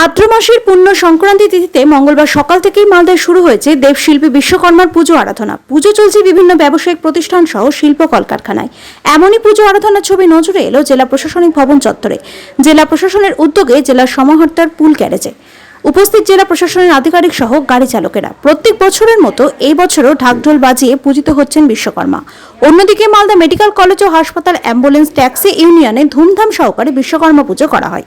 ভাদ্র মাসের পূর্ণ সংক্রান্তি তিথিতে মঙ্গলবার সকাল থেকেই মালদায় শুরু হয়েছে দেবশিল্পী বিশ্বকর্মার পুজো আরাধনা। পুজো চলছে বিভিন্ন ব্যবসায়িক প্রতিষ্ঠান সহ শিল্প কলকারখানায়। এমনই পুজো আরাধনার ছবি নজরে এলো জেলা প্রশাসনিক ভবন চত্বরে। জেলা প্রশাসনের উদ্যোগে জেলার সমাহর্তার পুল গ্যারেজে উপস্থিত জেলা প্রশাসনের আধিকারিক সহ গাড়ি চালকেরা। প্রত্যেক বছরের মতো এই বছরও ঢাকঢোল বাজিয়ে পূজিত হচ্ছেন বিশ্বকর্মা। অন্যদিকে মালদা মেডিকেল কলেজ ও হাসপাতাল অ্যাম্বুলেন্স ট্যাক্সি ইউনিয়নে ধুমধাম সহকারে বিশ্বকর্মা পুজো করা হয়।